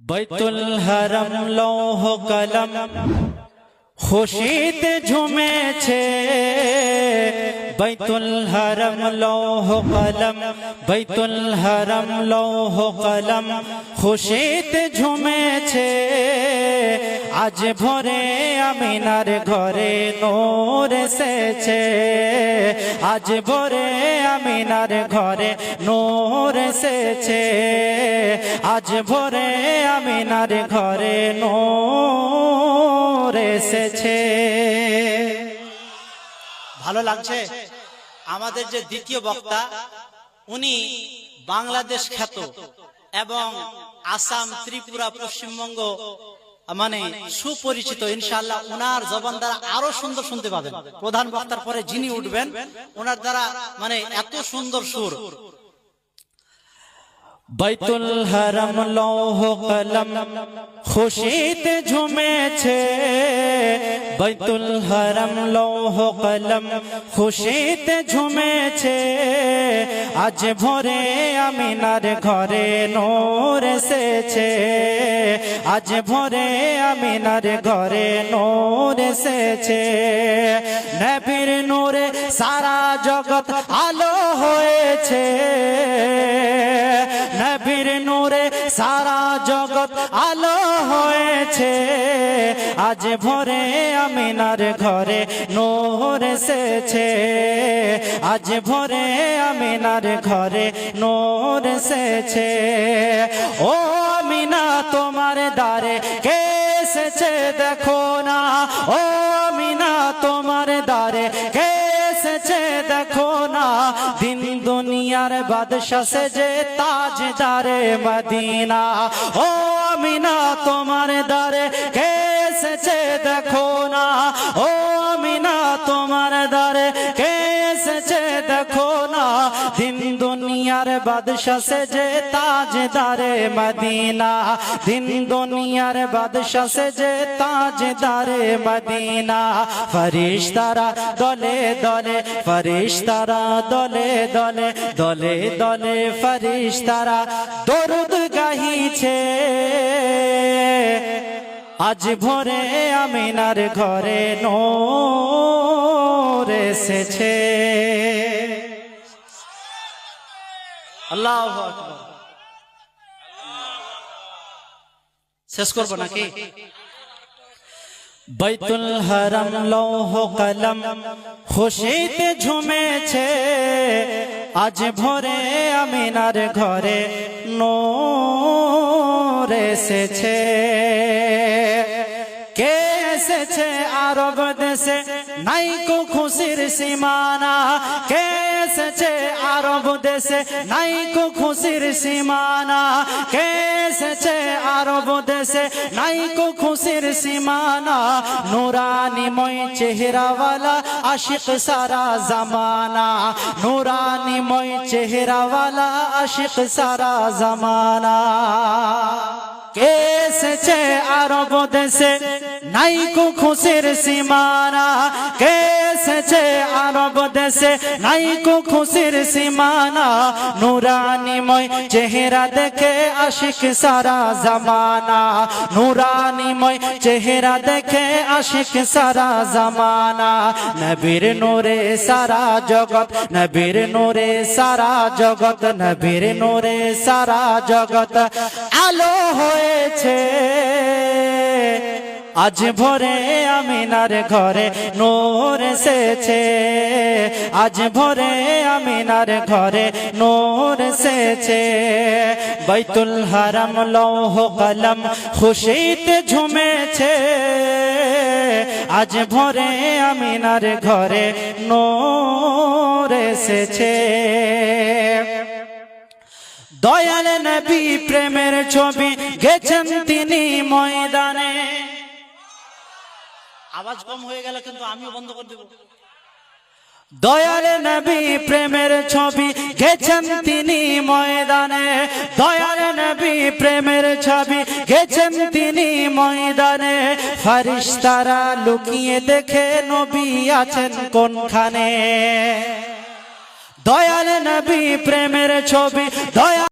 বৈতুল হরম লৌহ কলম খুশিতে ঝুমেছে বৈতুল হরম লৌহ কলম বৈতুল হরম লৌহ কলম খুশিতে ঝুমেছে আজ ভরে আমিনার ঘরে নূর এসেছে। আজ ভোরে আমিনার ঘরে নূর এসেছে। আজ ভোরে আমিনার ঘরে নূর এসেছে। ভালো লাগছে? আমাদের যে দ্বিতীয় বক্তা, উনি বাংলাদেশ খ্যাত এবং আসাম, ত্রিপুরা, পশ্চিমবঙ্গ মানে সুপরিচিত ইনশাল্লাহ ওনার জবান দ্বারা আরও সুন্দর শুনতে পাবেন। প্রধান বক্তার পরে যিনি উঠবেন ওনার দ্বারা মানে এত সুন্দর সুর। বৈতুল হরম লৌহ কলম খুশিতে ঝুমেছে। বৈতুল হরম লৌহ কলম খুশিতে ঝুমেছে। আজ ভোরে আমিনার ঘরে নূর এসেছে। আজ ভোরে আমিনার ঘরে নূর এসেছে। নবীর নূরে সারা জগৎ আলো হয়েছে। নবীর নূরে সারা জগৎ আলো হয়েছে। আজ ভোরে আমিনার ঘরে নূর এসেছে। আজ ভোরে আমিনার ঘরে নূর এসেছে। ও আমিনা, তোমার দ্বারে কে এসেছে দেখো না। ও মিনা তোমার দ্বারে কে এসেছে দেখো না। দিন দুনিয়ার বাদশা সেজে তাজদারে মদিনা। ও মিনা তোমার দ্বারে দিন দুনিয়ার বাদশা সেজে তাজদারে মদিনা। দিন দুনিয়ার বাদশা সেজে তাজদারে মদিনা। ফরিশতারা দলে দলে, ফরিশতারা দলে দলে দলে দলে ফরিশতারা দরুদ গাহিছে। আজ ভোরে আমিনার ঘরে নোর এসেছে। আল্লাহ শেষ করব নাকি? বৈতুল হরম লৌহ কলম খুশিতে ঝুমেছে। আজ ভোরে আমিনার ঘরে এসেছে। কে এসেছে আরব দেশে নাই কো খুশির সীমানা কে এসেছে আরব দেশে নাই কো খুশির সীমানা কে এসেছে আরব দেশে নাই কো খুশির সীমানা নুরানিময় চেহারাওয়ালা আশিক সারা জামানা নুরানিময় চেহারাওয়ালা আশিক সারা জামানা কে এসেছে আরব দেশে? নাই কো খুশির সীমানা। কে এসেছে আরব দেশে নাই কো খুশির সীমানা, নুরানিময় চেহারা দেখে আশিক সারা জামানা। নুরানিময় চেহারা দেখে আশিক সারা জামানা। নবীর নূরে সারা জগৎ, নবীর নূরে সারা জগৎ, নবীর নূরে সারা জগৎ। আলো হয়েছে। আজ ভরে আমিনার ঘরে নোর এসেছে। আজ ভরে আমিনার ঘরে নোর এসেছে। বৈতুল হারাম লৌহ কলম খুশিতে ঝুমেছে। আজ ভরে আমিনার ঘরে নূর এসেছে। দয়াল নবী প্রেমের ছবি গেছেন তিনি ময়দানে। আওয়াজ কম হয়ে গেল কিন্তু আমিও বন্ধ করে দেবো। দয়াল নবী প্রেমের ছবি গেছেন তিনি ময়দানে। দয়াল নবী প্রেমের ছবি গেছেন তিনি ময়দানে। ফারিস্তারা লুকিয়ে দেখে নবী আছেন কোনখানে? দয়াল নবী প্রেমের ছবি দয়া